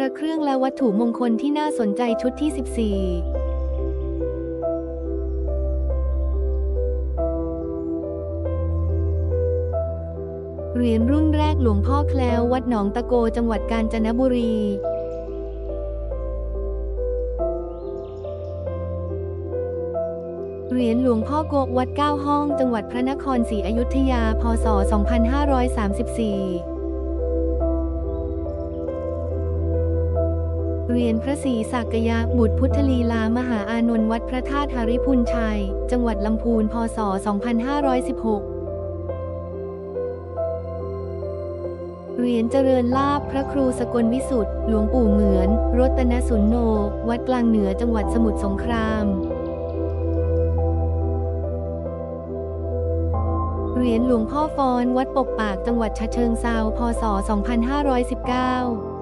ระเครื่องและวัตถุมงคลที่น่าสนใจชุดที่ 14เหรียญรุ่นแรกหลวงพ่อแคล้ววัดหนองตะโกจังหวัดกาญจนบุรี เหรียญหลวงพ่อโกกวัดเก้าห้องจังหวัดพระนครศรีอยุธยา พศ 2534 เหรียญพระศรีสักยะบุตรพุทธลีลามหาอานนท์วัดพระธาตุหริพุนชัย จังหวัดลำพูน พศ 2516เหรียญเจริญลาภพระครูสกลวิสุทธ์หลวงปู่เหมือนรตนสุนโน วัดกลางเหนือจังหวัดสมุทรสงคราม เหรียญหลวงพ่อฟอน วัดปกปากจังหวัดฉะเชิงเซาพศ 2519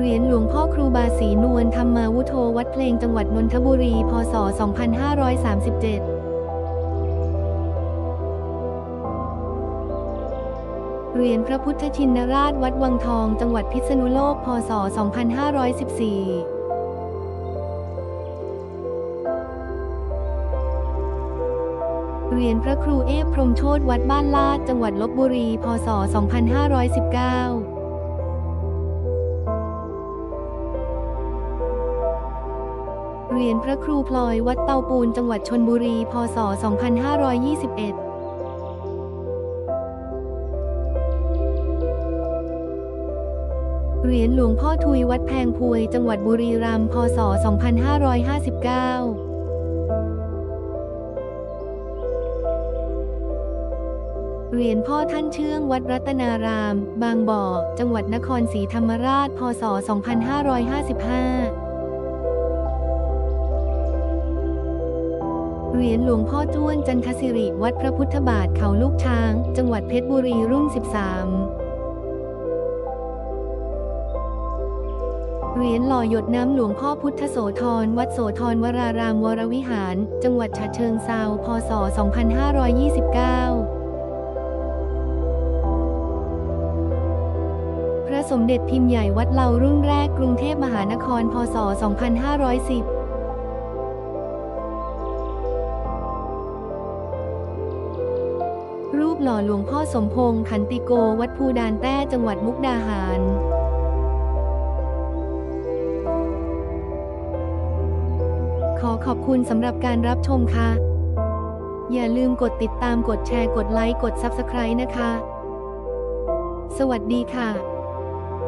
เหรียญหลวงพ่อครูบาศรีนวลธรรมาวุโธวัดเพลงจังหวัดนนทบุรี พศ 2537เหรียญพระพุทธชินราชวัดวังทอง จังหวัดพิษณุโลก พศ 2514 เหรียญพระครูเอฟพรมโชตวัดบ้านลาด จังหวัดลบบุรี พศ 2519 เหรียญพระครูพลอยวัดเตาปูนจังหวัดชนบุรี พศ 2521เหรียญหลวงพ่อทุยวัดแพงพวย จังหวัดบุรีรัมย์ พศ 2559เหรียญพ่อท่านเชื่องวัดรัตนาราม บางบ่อ จังหวัดนครศรีธรรมราช พศ 2555 เหรียญหลวงพ่อจ้วนจันทสิริวัดพระพุทธบาทเขาลูกช้าง จังหวัดเพชรบุรีรุ่น 13 เหรียญหล่อหยดน้ำหลวงพ่อพุทธโสธรวัดโสธรวรารามวรวิหาร จังหวัดฉะเชิงเซาพศ 2529พระสมเด็จพิมพ์ใหญ่วัดเหลารุ่นแรกกรุงเทพมหานคร พศ 2510 รูปหล่อหลวงพ่อสมพงษ์ขันติโกวัดภูดานแต้จังหวัดมุกดาหารขอขอบคุณสำหรับการรับชมค่ะ อย่าลืมกดติดตามกดแชร์กดไลค์กด Subscribe นะคะ สวัสดีค่ะ